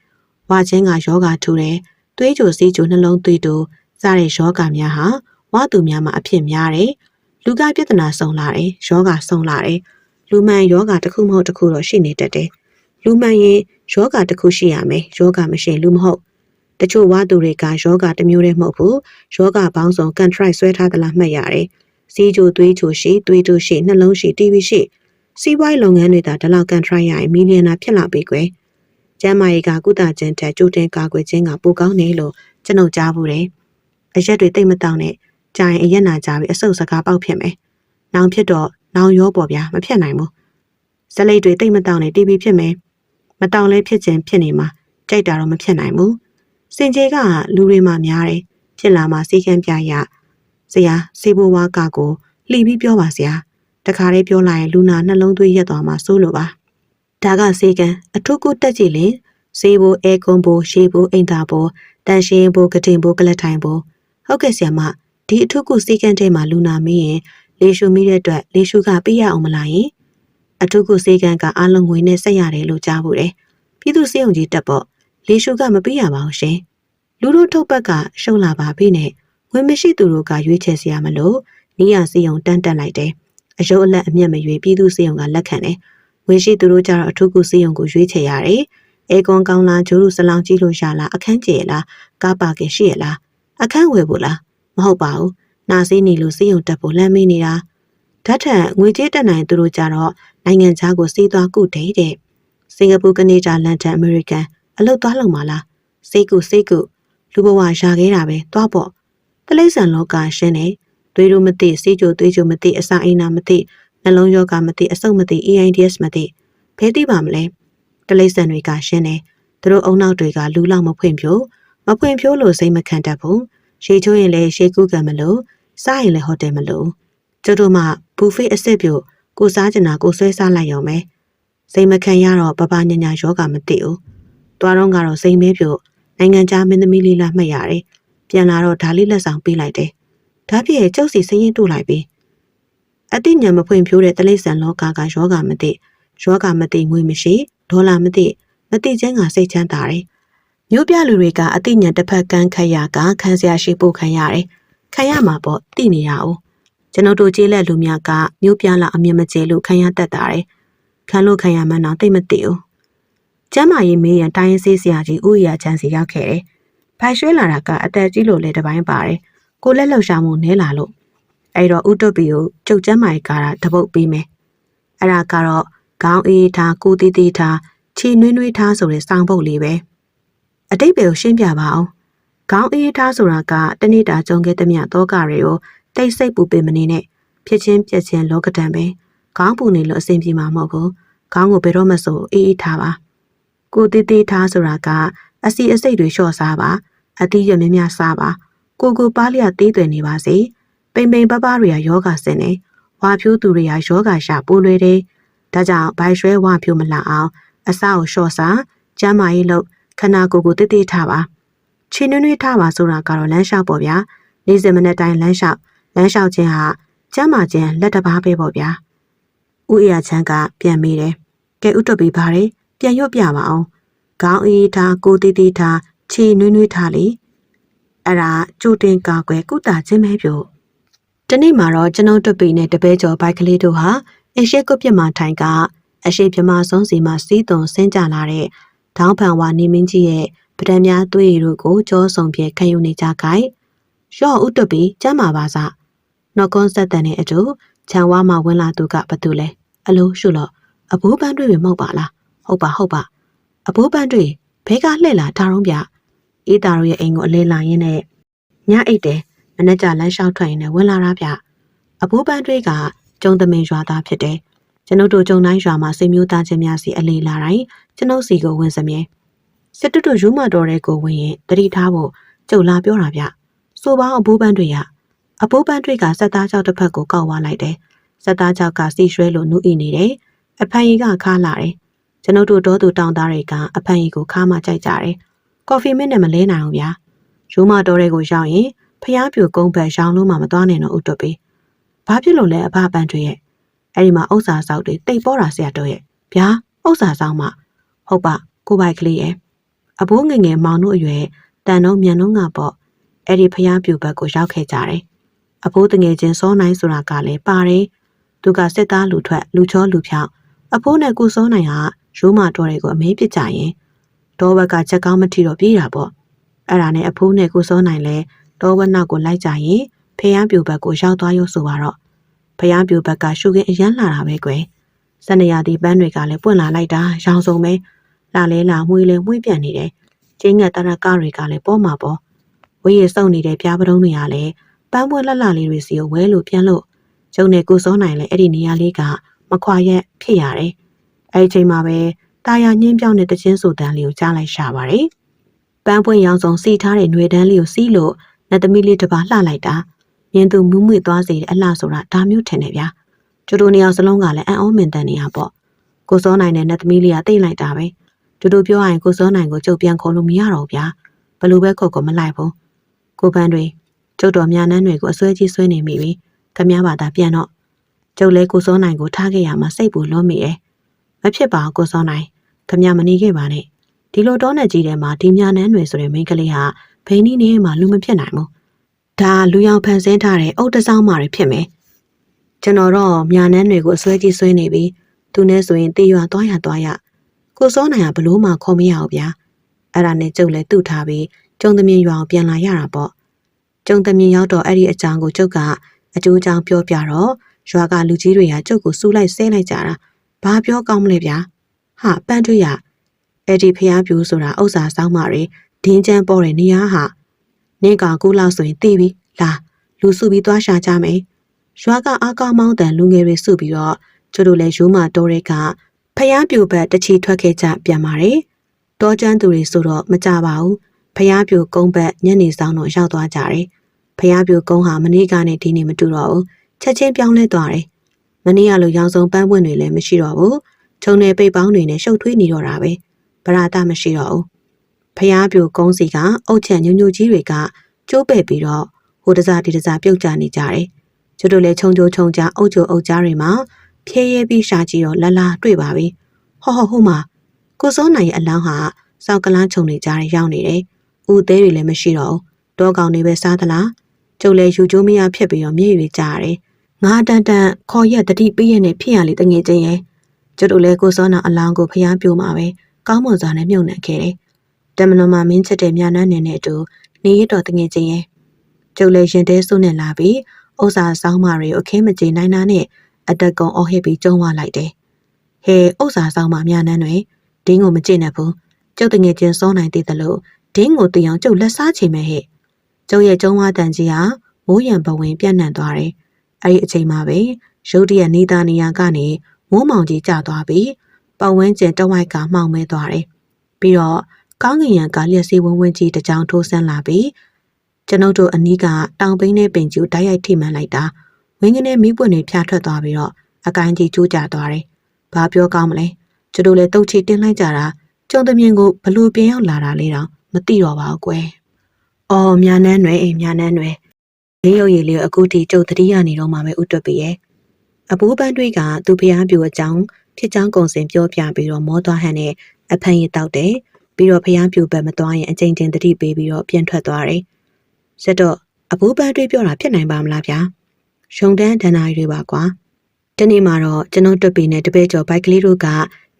ဝါချင်းကယောဂထူတယ်သွေးကြိုစီးကြိုနှလုံးသွေးတူစားတဲ့ယောဂများဟာဝါသူများမှာအဖြစ်များတယ်လူကပြဿနာဆုံလာတယ်ယောဂဆုံလာတယ်လူမှန်ယောဂတစ်ခုမဟုတ်တစ်ခုတော့ရှိနေတတ်တယ်လူမှန်ရင်ယောဂတစ်ခုရှိရမယ်ယောဂမရှိလူမဟုတ်တချို့ဝါသူတွေကယောဂတစ်မျိုးတည်းမဟုတ်ဘူးယောဂပေါင်းစုံ contract ဆွဲထားသလားမှတ်ရတယ်စီးကြိုသွေးချိုရှိသွေးတို့ရှိနှလုံးရှိ TV ရှိ စီးပွားရေးလုပ်ငန်းတွေသာဒီလောက် contract ရရင်မီလီယံနာဖြစ်လာပြီကွယ်ကျမ်းမာရေးကကုသခြင်းတက်ကြိုတင်ကာကွယ်ခြင်းကပိုကောင်းတယ်လို့ကျွန်ုပ်ကြားဘူးတယ်အရက်တွေတိတ်မတောင်းနဲ့ကြာရင်အရက်နာကြပြီးအဆုတ်စကားပေါက်ဖြစ်မယ်နောင်ဖြစ်တော့နောင်ရောပေါ်ဗျာမဖြစ်နိုင်ဘူးဇလိတ်တွေတိတ်မတောင်းနဲ့ TV ဖြစ်မယ်မတောင်လဲဖြစ်ခြင်းဖြစ်နေမှာကြိုက်တာတော့မဖြစ်နိုင်ဘူးစင်ကြေကလူတွေမှများတယ်ဖြစ်လာမှစီကံပြရဆရာစေဘဝါကကိုလှီပြီးပြောပါဆရာ တခါလေးပြောလိုက်ရင်လူနာနှလုံးသွေးရက်သွားမှစိုးလို့ပါဒါကစေကံအထုကုတက်ကြည့်လင်စေဘိုအဲကွန်ဘိုရှေဘိုအိမ်သာဘိုတန်ရှင်းဘိုကတင်ဘိုကလတ်ထိုင်ဘိုဟုတ်ကဲ့ဆရာမဒီအထုကုစေကံထဲမှာလူနာမင်းရင်လေရှုမိတဲ့အတွက်လေရှုကပြရအောင်မလားယင်အထုကုစေကံကအလုံးငွေနဲ့ဆက်ရတယ်လို့ကြားဘူးတယ်ပြည်သူစေုံကြီးတက်ပေါ့လေရှုကမပြရပါဘူးရှင်လူတို့ထုတ်ပတ်ကရှုံလာပါပြီနဲ့ငွေမရှိသူတို့ကရွေးချယ်စရာမလိုနီးရစေုံတန်းတက်လိုက်တယ် အယုတ်အလက်အမျက်မရွေပြည်သူစေုံကလက်ခံတယ်ငွေရှိသူတို့ကြတော့အထုကုစေုံကိုရွေးချယ်ရတယ်အေကွန်ကောင်းလားဂျိုးလူစလောင်ကြီးလို့ရလားအခန်းကျယ်လားကားပါကင်ရှိရလားအခန်းဝယ်ဖို့လားမဟုတ်ပါဘူးနာစေးနေလို့စေးုံတက်ဖို့လမ်းမေးနေတာဓာတ်ထက်ငွေကြေးတက်နိုင်သူတို့ကြတော့နိုင်ငံခြားကိုစေးသွားကုတဲ့တဲ့စင်ကာပူကနေဒါလန်ဒန်အမေရိကန်အလုပ်သွားလုံပါလားစေးကုစေးကုလူဘဝရှာခဲ့တာပဲသွားပေါ့တလိမ့်ဆန်လောကရှင်းနေ သွေးတို့မသိစေးကြိုသွေးကြိုမသိအစာအိမ်နာမသိနှလုံးယောဂမသိအဆုတ်မသိ AIDS မသိဖဲသိပါမလဲတလိမ့်ဆန်တွေကရှင်းနေသူတို့အုံနောက်တွေကလူလောက်မဖွင့်ဖြိုးမဖွင့်ဖြိုးလို့စိတ်မခံတတ်ဘူးရှေးချိုးရင်လည်းရှေးကူးကံမလို့စားရင်လည်းဟိုတယ်မလို့ကျတို့မှဘူဖေးအစ်စ်ပြိုကိုစားကျင်တာကိုဆွဲစားလိုက်ရောမယ်စိတ်မခံရတော့ပပညညာယောဂမသိဘူးတွားတော့ကတော့စိတ်မဲပြိုနိုင်ငံခြားမင်းသမီးလေးလာမှတ်ရတယ်ပြန်လာတော့ဒါလေးလက်ဆောင်ပေးလိုက်တယ် ဒါပြည့်ကျုပ်စီစရင်တို့လိုက်ပြီအတိညာမဖွင့်ဖြိုးတဲ့တလိษံလောကကယောဂမသိယောဂမသိငွေမရှိဒေါ်လာမသိမသိချင်းကစိတ်ချမ်းသာတယ်မြို့ပြလူတွေကအသိဉာဏ်တစ်ဖက်ကန်းခတ်ရကခံစရာရှိဖို့ခံရတယ်။ခံရမှာပေါ့သိနေရအောင်။ကျွန်တော်တို့ကျေးလက်လူများကမြို့ပြလာအမြင်မကျဲလို့ခံရတတ်တာတယ်။ခံလို့ခံရမှန်းတော့သိမသိဘူး။ကျမ်းမာရေးမေးရန်တိုင်းရင်းစေးစရာကြီးဥရချမ်းစီရောက်ခဲ့တယ်။ဖိုင်ရွှဲလာတာကအသက်ကြီးလို့လည်းတပိုင်းပါတယ်။ ကိုလက်လှုပ်ရှားမှုနဲလာလို့အဲ့တော့ဥတုပီကိုကျုပ်ကျမ်းမာရေးကားတာတပုတ်ပေးမယ်။အဲ့ဒါကတော့ခေါင်းအေးထားကိုတီးတီးထားခြေနွေးနွေးထားဆိုတဲ့စောင်းပုတ်လေးပဲ။အတိတ်ပဲကိုရှင်းပြပါအောင်။ခေါင်းအေးထားဆိုတာကတနေ့တာကြုံခဲ့သမျှသောကတွေကိုတိတ်ဆိတ်ပူပင်မနေနဲ့ဖြစ်ချင်းပြက်ချင်းလောကတံပဲ။ခေါင်းပူနေလို့အဆင်ပြေမှာမဟုတ်ဘူး။ခေါင်းကိုဘယ်တော့မှဆိုအေးအေးထားပါ။ကိုတေးသေးထားဆိုတာကအစီအစိတ်တွေလျှော့စားပါ။အတိရမြမြစားပါ။ ကိုကိုပါးလျက်သေးသွယ်နေပါစေ။ပိန်ပိန်ပပတွေကယောဂဆင်းနေ။ဝါဖြိုးသူတွေကယောဂရှာပိုးလွယ်တယ်။ဒါကြောင့်ဘိုင်ရွှဲဝါဖြိုးမလာအောင်အစကိုလျှော့စားကျမ်းမာရေးလို့ခန္ဓာကိုယ်ကိုတိတိထားပါခြေနွေးနွေးထားပါဆိုတာကတော့လမ်းလျှောက်ပေါ့ဗျာ40မိနစ်တိုင်းလမ်းလျှောက်လမ်းလျှောက်ခြင်းဟာကျမ်းမာခြင်းလက်တစ်ပါးပဲပေါ့ဗျာဥအရာချမ်းကပြန်မေးတယ်ကဲဥတုပ်ပြီးပါတယ်ပြန်ရွတ်ပြပါအောင်ခေါင်းအေးထားကိုတိတိထားခြေနွေးနွေးထားလေ အဲ့ဒါကြိုတင်ကာကွယ်ကုသခြင်းပဲပြောတနေ့မှာတော့ကျွန်ုပ်တွပိနဲ့တပည့်ကျော်ဘိုက်ကလေးတို့ဟာအရှိကုတ်ပြမထိုင်ကအရှိပြမဆုံးစီမှာစီးသွန်ဆင်းကြလာတဲ့ဒေါင်းဖန်ဝါနေမင်းကြီးရဲ့ပဒံများသွေးတို့ကိုကြောဆောင်ဖြဲခံယူနေကြခိုင်ရော့ဥတပီကျမ်းမာပါစနော်ကွန်ဆက်တန်နဲ့အတူခြံဝါမှာဝင်လာသူကဘသူလဲအလိုရှုလို့အဘိုးပန်းတွေမဟုတ်ပါလားဟုတ်ပါဟုတ်ပါအဘိုးပန်းတွေဘဲကလှည့်လာထားတော့ဗျ အေးတာတို့ရဲ့အိမ်ကိုအလဲလာရင်းနဲ့ညအိတ်တယ်မနေ့ကလမ်းလျှောက်ထွက်ရင်လည်းဝင်လာတာဗျအဘိုးပန်းတွေကကျုံသမင်ရွာသားဖြစ်တယ်ကျွန်ုပ်တို့ကြုံတိုင်းရွာမှာစိတ်မျိုးသားချင်းများစီအလေးလာတိုင်းကျွန်ုပ်စီကိုဝင်စမြဲစစ်တုတို့ယူမတော်တဲ့ကိုဝင်ရင်တတိထားဖို့ကြုံလာပြောတာဗျဆိုပေါင်းအဘိုးပန်းတွေရအဘိုးပန်းတွေကစက်သားကြောက်တစ်ဖက်ကိုကောက်ဝါလိုက်တယ်စက်သားကြောက်ကစီရွှဲလို့နူးအီနေတယ်အဖန်ကြီးကခါလာတယ်ကျွန်ုပ်တို့တောသူတောင်သားတွေကအဖန်ကြီးကိုခါမှကြိုက်ကြတယ် ကော်ဖီမင်းနဲ့မလဲနိုင်အောင်ဗျာယူမတော်တဲ့ကိုရောက်ရင်ဖျားပြူကုန်းဘက်ရောင်းလို့မှမသွားနိုင်တော့ဥတွတ်ပေးဘာဖြစ်လို့လဲအဖပန်းတွေရဲ့အဲ့ဒီမှာဥစ္စာဆောက်တွေတိတ်ပေါ်တာဆရာတော်ရဲ့ဗျာဥစ္စာဆောက်မှဟုတ်ပါကိုပိုက်ကလေးရဲ့အဘိုးငငယ်မောင်တို့အရွယ်တန်တော့မြန်တော့ငါပေါ့အဲ့ဒီဖျားပြူဘက်ကိုရောက်ခဲ့ကြတယ်အဘိုးတငယ်ချင်းစောနိုင်ဆိုတာကလည်းပါတယ်သူကစစ်သားလူထွက်လူချောလူဖြောက်အဖိုးနဲ့ကိုစောနိုင်ဟာရိုးမတော်တွေကိုအမေးပစ်ကြရင် တောဘက်ကချက်ကောင်းမထီတော့ပြေးတာပေါ့အဲ့ဒါနဲ့အဖိုးနဲ့ကိုစောနိုင်လဲတောဘက်နောက်ကိုလိုက်ကြရင်ဖျားပြူဘက်ကိုရောက်သွားရုပ်ဆိုပါတော့ဖျားပြူဘက်ကရှုခင်းအရန်လာတာပဲကွယ်စနေရဒီပန်းတွေကလည်းပွင့်လာလိုက်တာရောင်စုံပဲလာလဲလာမွေးလဲမွေးပြန့်နေတယ်ကျင်းငတ်တရကတွေကလည်းပေါ်မှာပေါ့ဝေးရစုံနေတဲ့ပြားပတုံးတွေကလည်းပန်းပွင့်လှလှလေးတွေစီကိုဝဲလို့ပြန်လို့ကျုံနဲ့ကိုစောနိုင်လဲအဲ့ဒီနေရာလေးကမခွာရက်ဖြစ်ရတယ်အဲ့ဒီချိန်မှာပဲ တာယာညင်းပြောင်းတဲ့တချင်းဆိုတန်းလေးကိုကြားလိုက်ရှာပါတယ်ပန်းပွင့်ရောင်စုံစီထားတဲ့ຫນွေတန်းလေးကိုစီးလို့နတ်သမီးလေးတစ်ပါးလှလိုက်တာမြင်သူမူးမွေသွားစေတဲ့အလှဆိုတာဒါမျိုးထင်တယ်ဗျာကျူတူနှစ်ယောက်စလုံးကလည်းအံ့ဩမင်တန်နေရပေါ့ကိုစောနိုင်နဲ့နတ်သမီးလေးကတိတ်လိုက်တာပဲကျူတူပြောရရင်ကိုစောနိုင်ကိုကျုပ်ပြန်ခေါ်လို့မရတော့ဘူးဗျာဘလို့ပဲခေါ်ခေါ်မလိုက်ဘူးကိုပန်းတွေကျုပ်တော်မြာနန်းတွေကိုအစွဲကြီးဆွဲနေမိပြီခမည်းပါတာပြန်တော့ကျုပ်လဲကိုစောနိုင်ကိုထားခဲ့ရမှာစိတ်ပူလွန်းမိတယ်မဖြစ်ပါဘူးကိုစောနိုင် ခမည်းမနေခဲ့ပါနဲ့ဒီလိုတောနဲ့ကြီးထဲမှာဒီမြာနန်းတွေဆိုတဲ့မိန်းကလေးဟာဘိန်းနီးနေမှလူမဖြစ်နိုင်ဘူးဒါလူရောင်ဖန်ဆင်းထားတဲ့အုတ်တစောင်းမာတွေဖြစ်မယ်ကျွန်တော်တော့မြာနန်းတွေကိုအစွဲကြီးဆွဲနေပြီသူနဲ့ဆိုရင်တေးရွာသွားရသွားရကိုစောနိုင်ကဘလို့မှခေါ်မရဘူးဗျာအဲ့ဒါနဲ့ကျုပ်လည်းတူထားပြီးကျုံသမင်ရွာကိုပြန်လာရတာပေါ့ကျုံသမင်ရောက်တော့အဲ့ဒီအကြောင်းကိုကျုပ်ကအကျိုးအကြောင်းပြောပြတော့ရွာကလူကြီးတွေကကျုပ်ကိုစူးလိုက်ဆဲလိုက်ကြတာဘာပြောကောင်းမလဲဗျာ ဟာပန်းတွေ့ရအဲ့ဒီဖျားပြူဆိုတာဥစ္စာစောင်းမတွေဒင်းချမ်းပေါ်တဲ့နေရာဟာနင့်ကောင်ကူလောက်ဆိုရင်သိပြီလာလူစုပြီးသွားရှာကြမယ်ရွာကအားကောင်းမောင်းတန်လူငယ်တွေစုပြီးတော့ကျတို့လည်းရိုးမတော်တဲ့ကဖျားပြူဘက်တချီထွက်ခဲ့ကြပြန်ပါတယ်တောကျန်းသူတွေဆိုတော့မကြပါဘူးဖျားပြူကုန်းဘက်ညနေဆောင်တော့ရောက်သွားကြတယ်ဖျားပြူကုန်းဟာမနေ့ကနဲ့ဒီနေ့မတူတော့ဘူးချက်ချင်းပြောင်းလဲသွားတယ်မနေ့ကလိုရောင်စုံပန်းပွင့်တွေလည်းမရှိတော့ဘူး ခြုံနယ်ပိတ်ပေါင်းတွေနဲ့ရှုပ်ထွေးနေတော့တာပဲဗရာတမရှိတော့ဘူးဖျားပြူကုန်းစီကအုတ်ချံညိုညိုကြီးတွေကကျိုးပဲ့ပြီးတော့ဟိုတစားဒီတစားပြုတ်ကျနေကြတယ်ကျွတ်တို့လည်းခြုံကြိုခြုံကြအုတ်ကြိုအုတ်ကြားတွေမှာဖြဲရဲပြီးရှာကြည့်တော့လလာတွေ့ပါပြီဟောဟောဟိုမှာကိုစောနိုင်ရဲ့အလောင်းဟာစောက်ကလန်းခြုံနေကြတယ်ရောက်နေတယ်ဦးသေးတွေလည်းမရှိတော့ဘူးတောကောင်တွေပဲစားသလားကျုပ်လည်းယူကျိုးမရဖြစ်ပြီးတော့မြေရွေကြရတယ်ငါတန်တန်ခေါ်ရက်တတိပေးရနဲ့ဖြစ်ရလေတငယ်ချင်းရဲ့ ကျုပ်တို့လည်းကိုစောနာအလောင်းကိုဖျားပြိုမှာပဲကောင်းမွန်စွာနဲ့မြုပ်နှံခဲ့တယ်တမန်တော်မှာမင်းချက်တဲ့မြာနန်းနေနဲ့အတူနေရတော်တငယ်ချင်းရဲ့ကျုပ်လည်းရင်တဲဆုနဲ့လာပြီးဥစ္စာဆောင်းမတွေကိုအခင်းမကြေနိုင်တာနဲ့အတက်ကုံအော်ဟစ်ပြီးကျုံဝလိုက်တယ်ဟဲဥစ္စာဆောင်းမမြာနန်းတွေဒင်းကိုမကြည့်နဲ့ဘူးကျုပ်တငယ်ချင်းစောနိုင်သေးတယ်လို့ဒင်းကိုတင်အောင်ကျုပ်လက်စားချင်မဲ့ဟဲ့ကျုပ်ရဲ့ကျုံဝတန်ကြီးဟာမိုးရံပဝင်ပြန့်နှံ့သွားတယ်အဲ့ဒီအချိန်မှာပဲရုတ်တရက်နေသားနေရာကနေ မိုးမောင်ကြီးကျသွားပြီးပတ်ဝန်းကျင်တဝိုက်ကမှောင်မဲသွားတယ်ပြီးတော့ကောင်းကင်ရံကလျက်စီးဝန်းဝန်းကြီးတစ်ကြောင်ထိုးဆန်းလာပြီးကျွန်ုပ်တို့အနီးကတောင်ပင်းနဲ့ပင်ကျူတိုက်ရိုက်ထိမှန်လိုက်တာဝင်းကနေမီးပွင့်တွေဖြာထွက်သွားပြီးတော့အကိုင်းကြီးကျိုးကျသွားတယ်။ဘာပြောကောင်းမလဲ။ကျွန်တော်လည်းတုတ်ချီတင်းလိုက်ကြတာကျုံသမင်ကိုဘလို့ပြန်ရောက်လာတာလဲတော့မသိတော့ပါဘူးကွယ်။အော်မြန်နှန်းတွေမြန်နှန်းတွေလေးရုပ်ရည်လေးအခုထိကျုပ်တတိယနေတော့မှပဲဥတွက်ပြီရဲ့။ အပူပန်းတွေကသူ့ဖျားပြူအကြောင်းဖြစ်ချောင်းကုံစင်ပြောပြပြီးတော့မောသွားဟန်နဲ့အဖန်ရတောက်တယ်။ပြီးတော့ဖျားပြူဘက်မသွားရင်အချိန်ချင်းတတိပေးပြီးတော့ပြန်ထွက်သွားတယ်။ဆက်တော့အပူပန်းတွေပြောတာဖြစ်နိုင်ပါမလားဗျာ။ရုံတန်းဒဏ္ဍာရီတွေပါကွာ။ဒီနေ့မှာတော့ကျွန်တော်တွက်ပေနဲ့တပည့်ကျော်ဘိုက်ကလေးတို့က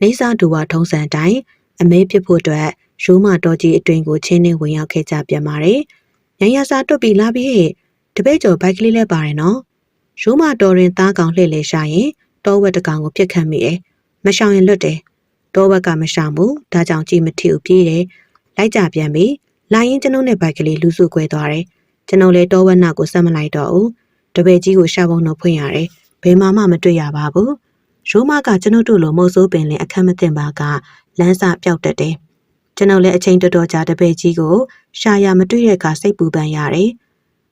နေစာဒူဝထုံးစံတိုင်းအမေဖြစ်ဖို့အတွက်ရိုးမတော်ကြီးအတွင်ကိုချင်းနဲ့ဝင်ရောက်ခဲ့ကြပြန်ပါတယ်။ညရစာတွက်ပြီးလာပြီးဟဲ့တပည့်ကျော်ဘိုက်ကလေးလည်းပါတယ်နော်။ ရိုးမတော်ရင်သားကောင်လှည့်လေရှာရင်တောဝက်တကောင်ကိုပြစ်ခတ်မိတယ်။မရှောင်ရင်လွတ်တယ်။တောဝက်ကမရှောင်ဘူး။ဒါကြောင့်ကြည်မထီကိုပြေးတယ်။လိုက်ကြပြန်ပြီ။လာရင်ကျွန်ုပ်နဲ့ဘိုက်ကလေးလူစုခွဲသွားတယ်။ကျွန်ုပ်လည်းတောဝက်နောက်ကိုဆက်မလိုက်တော့ဘူး။တပည့်ကြီးကိုရှာပုံတော့ဖွင့်ရတယ်။ဘယ်မှမှမတွေ့ရပါဘူး။ရိုးမကကျွန်ုပ်တို့လိုမုတ်ဆိုးပင်လင်အခက်မတင်ပါကလမ်းစာပျောက်တတ်တယ်။ကျွန်ုပ်လည်းအချိန်တော်တော်ကြာတပည့်ကြီးကိုရှာရမတွေ့တဲ့အခါစိတ်ပူပန်ရတယ်။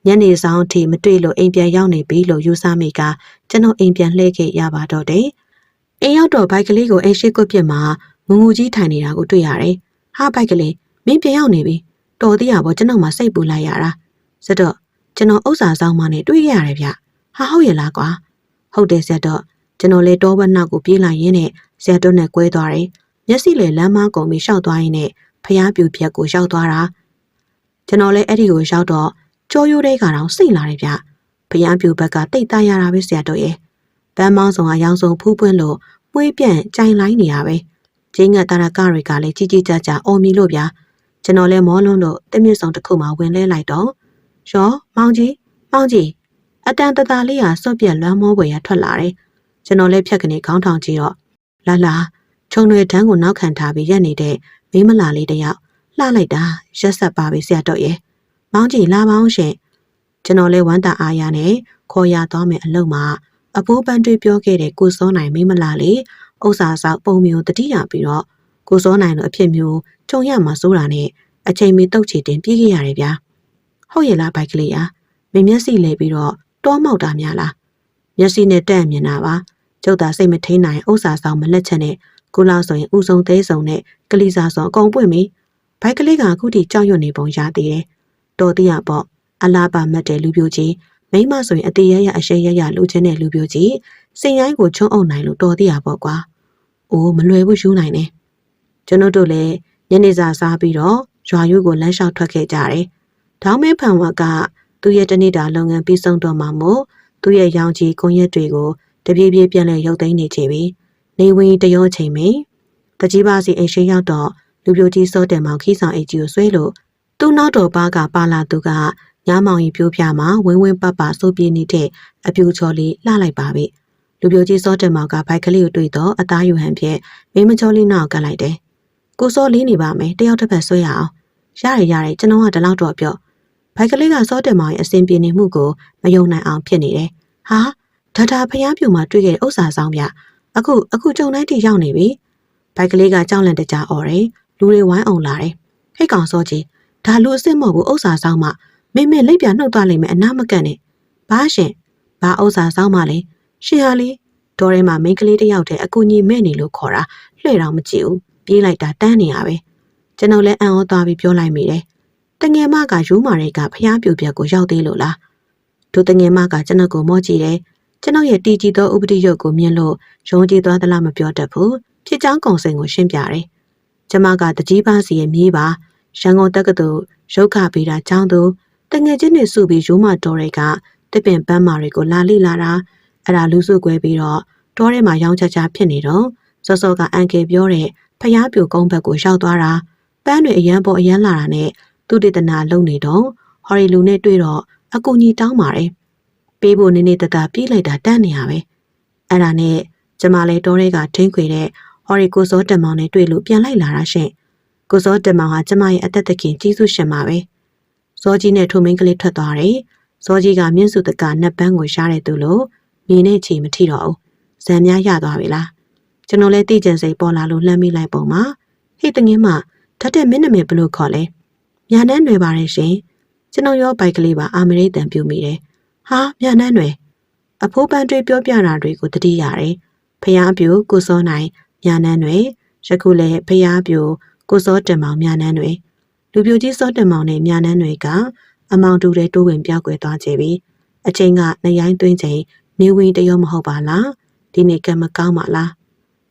ညနေဆောင်အထိမတွေ့လို့အိမ်ပြန်ရောက်နေပြီလို့ယူဆမိကကျွန်တော်အိမ်ပြန်လှည့်ခဲ့ရပါတော့တယ်။အိမ်ရောက်တော့ဘိုက်ကလေးကိုအိမ်ရှိကွက်ပြစ်မှာငငူကြီးထိုင်နေတာကိုတွေ့ရတယ်။ဟာဘိုက်ကလေးမင်းပြန်ရောက်နေပြီ။တော်သေးရပေါ့ကျွန်တော်မှစိတ်ပူလိုက်ရတာ။စတော့ကျွန်တော်ဥစ္စာဆောင်မှနဲ့တွေ့ရတယ်ဗျ။ဟာဟုတ်ရဲ့လားကွာ။ဟုတ်တယ်ဆက်တော့ကျွန်တော်လေတောဘက်နောက်ကိုပြေးလိုက်ရင်းနဲ့ဇက်တွန်းနဲ့ကွဲသွားတယ်။မျက်စိလေလမ်းမကုံပြီးရှောက်သွားရင်းနဲ့ဖျားပြူပြက်ကိုရောက်သွားတာ။ကျွန်တော်လည်းအဲ့ဒီကိုရောက်တော့ ကြောရိုးတဲ့ကတော့စိတ်လာတယ်ဗျ။ဖျားပြူဘက်ကတိတ်တရတာပဲဆရာတော်ရဲ့။ဗန်းမောင်းဆောင်အယောင်ဆုံးဖူးပွင့်လို့မွေးပြန့်ကြိုင်လိုက်နေရပဲ။ကျင်းငတ်တာရကတွေကလည်းကြီးကြီးကြကြအော်မီလို့ဗျာ။ကျွန်တော်လည်းမောလွန်းလို့တမြင့်ဆောင်တစ်ခုမှဝင်လဲလိုက်တော့ရောမောင်ကြီးမောင်ကြီးအတန်တတလေးဟာစွတ်ပြက်လွမ်းမောပွေရထွက်လာတယ်။ကျွန်တော်လည်းဖြတ်ကနေခေါင်းထောင်ကြည့်တော့လာလာခြုံတွေတန်းကိုနောက်ခံထားပြီးရက်နေတဲ့မိမလာလေးတယောက်လှလိုက်တာရက်ဆက်ပါပြီဆရာတော်ရဲ့ မောင်ကြီးလာပါအောင်ရှင်ကျွန်တော်လည်းဝမ်းသာအားရနဲ့ခေါ်ရသွားမယ်အလုပ်မှာအဖိုးပန်းတွေးပြောခဲ့တဲ့ကိုစောနိုင်မိမလာလေးဥစ္စာဆောက်ပုံမျိုးတတိယပြီးတော့ကိုစောနိုင်လိုအဖြစ်မျိုးကြုံရမှာစိုးတာနဲ့အချိန်မီတုတ်ချီတင်ပြေးခဲ့ရတယ်ဗျာဟုတ်ရဲ့လားဘိုက်ကလေးอ่ะမင်းမျက်စိလဲပြီးတော့တောမောက်တာများလားမျက်စိနဲ့တက်မြင်တာပါကျုပ်သာစိတ်မထိန်နိုင်ဥစ္စာဆောင်မလက်ချက်နဲ့ကိုလောက်ဆိုရင်ဥဆုံးသေးဆုံးနဲ့ကလေးစားဆောင်အကုန်ပွင့်ပြီဘိုက်ကလေးကအခုထိကြောက်ရွံ့နေပုံရသေးတယ် တော်သေးရပေါ့အလားပါမတ်တဲ့လူပြိုကြီးမိမဆိုရင်အသေးရရအရှိရရလူချင်းတဲ့လူပြိုကြီးစင်ရိုင်းကိုချုံအုပ်နိုင်လို့တော်သေးရပေါ့ကွာအိုးမလွယ်ဘူးယူနိုင်တယ်ကျွန်တော်တို့လည်းညနေစာစားပြီးတော့ရွာယူကိုလမ်းလျှောက်ထွက်ခဲ့ကြတယ်။ဒေါင်းမဲဖန်ဝါကသူ့ရဲ့တနေ့တာလုပ်ငန်းပြီးဆုံးတော့မှမို့သူ့ရဲ့ရောင်ကြီးကွန်ရက်တွေကိုတပြေးပြေးပြန်လဲရုပ်သိမ်းနေချပြီ။နေဝင်တရောချိန်မင်းတကြီးပါစီအိမ်ရှိရောက်တော့လူပြိုကြီးစောတယ်မောင်ခီဆောင်အိတ်ကြီးကိုဆွဲလို့ သူ့နောက်တော်ပါကပါလာသူကညားမောင်ကြီးပြိုးပြမှာဝင်းဝင်းပတ်ပတ်စိုးပြေးနေတဲ့အပြူချော်လေးလှလိုက်ပါပြီ။လူပြိုကြီးစောတယ်မောင်ကဘိုက်ကလေးကိုတွေ့တော့အသားယူဟန်ဖြင့်မိမချော်လေးနောက်ကတ်လိုက်တယ်။ကိုစောလေးနေပါမယ်တယောက်တစ်ဖက်ဆွဲရအောင်ရတယ်ရတယ်ကျွန်တော်ကဒီလောက်တော့ပြောဘိုက်ကလေးကစောတယ်မောင်ရဲ့အစဉ်ပြေနေမှုကိုမယုံနိုင်အောင်ဖြစ်နေတယ်။ဟာဒါတာဖျားပြူမှာတွေ့ခဲ့တဲ့ဥစ္စာဆောင်ပြအခုအခုကြုံတိုင်းတိရောက်နေပြီ။ဘိုက်ကလေးကကြောက်လန့်တကြားអော်တယ်လူတွေဝိုင်းအောင်လာတယ်။ဟိတ်ကောင်စောကြီး ဒါလူအစ်စ်မဟုတ်ဘူးဥစ္စာဆောင်မှမင်းမင်းလိပ်ပြနှုတ်သွားလိမ့်မယ်အနားမကန့်နဲ့။ဘာရှင်ဘာဥစ္စာဆောင်မှလဲရှင်ဟာလေးဒေါ်ထဲမှာမိန်းကလေးတစ်ယောက်တည်းအကူကြီးမဲ့နေလို့ခေါ်တာလှဲ့တော့မကြည့်ဘူးပြေးလိုက်တာတန်းနေရပဲ။ကျွန်တော်လည်းအံ့ဩသွားပြီးပြောလိုက်မိတယ်။တငယ်မကယူမာရိတ်ကဖျားပြူပြက်ကိုရောက်သေးလို့လား။တို့တငယ်မကကျွန်တော်ကိုမော့ကြည့်တယ်။ကျွန်တော်ရဲ့တီကြည်သောဥပဒေရုပ်ကိုမြင်လို့ရုံးကြည့်သွားသလားမပြောတတ်ဘူး။ဖြစ်ချောင်းကုံစင်ကိုရှင်းပြတယ်။ကျမကတကြီးပါစီရဲ့မြေးပါ ရန်ကုန်တက္ကသိုလ်ရုပ်ခပေးတာကျောင်းသူတငယ်ချင်းတွေစုပြီးယူမာတော်တွေကတပင်ပန်းမာတွေကိုလာလိလာတာအဲ့ဒါလူစုကွဲပြီးတော့တောထဲမှာရောင်းချချဖြစ်နေတော့စောစောကအန်ကေပြောတဲ့ဖျားပြူကုန်းဘက်ကိုရောက်သွားတာပန်းတွေအရန်ပေါ်အရန်လာတာနဲ့သူတေသနာလုံနေတော့ဟော်ရီလူနဲ့တွေ့တော့အကူကြီးတောင်းပါတယ်ပေးဖို့နေနေတတပြေးလိုက်တာတန်းနေရပဲအဲ့ဒါနဲ့ကျမလည်းတောထဲကထင်းခွေတဲ့ဟော်ရီကိုစောတမောင်နဲ့တွေ့လို့ပြန်လိုက်လာတာရှင့် ကိုစောတမောင်ဟာကျမရဲ့အသက်သခင်ကြီးစုရှင်ပါပဲစောကြီးနဲ့ထိုမင်းကလေးထွက်သွားတယ်စောကြီးကမြင့်စုတကနတ်ပန်းကိုရှားတဲ့သူလို့မြေနဲ့ချီမထိတော့ဘူးဇံများရသွားပြီလားကျွန်တော်လည်းတိကျန်စိတ်ပေါ်လာလို့လှမ်းမိလိုက်ပုံမှာဟေ့တငင်းမဓာတ်တဲ့မင်းနမည်ဘလို့ခေါ်လဲညာနှန်းတွေပါတယ်ရှင်ကျွန်တော်ရောဘိုက်ကလေးပါအာမရိတန်ပြုမိတယ်ဟာညာနှန်းတွေအဖိုးပန်းတွေပြောပြတာတွေကိုတတိရတယ်ဖျားပြူကိုစောနိုင်ညာနှန်းတွေယခုလည်းဖျားပြူ ကိုစောတင်မောင်ညာနှန်းတွေလူပြိုကြီးစောတင်မောင်နဲ့ညာနှန်းတွေကအမောင်တူတဲ့တိုးဝင်ပြောက်ွယ်သွားကြပြီအချိန်ကနှရိုင်းသွင်းချိန်နေဝင်တရောမဟုတ်ပါလားဒီနေ့ကမကောင်းပါလား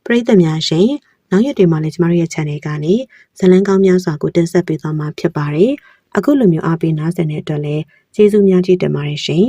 ပရိသတ်များရှင်နောက်ရက်တွေမှာလည်းကျမတို့ရဲ့ channel ကနေဇလန်းကောင်းများစွာကိုတင်ဆက်ပေးသွားမှာဖြစ်ပါတယ်အခုလိုမျိုးအားပေးနားဆင်တဲ့အတွက်လည်းကျေးဇူးများကြီးတင်ပါတယ်ရှင်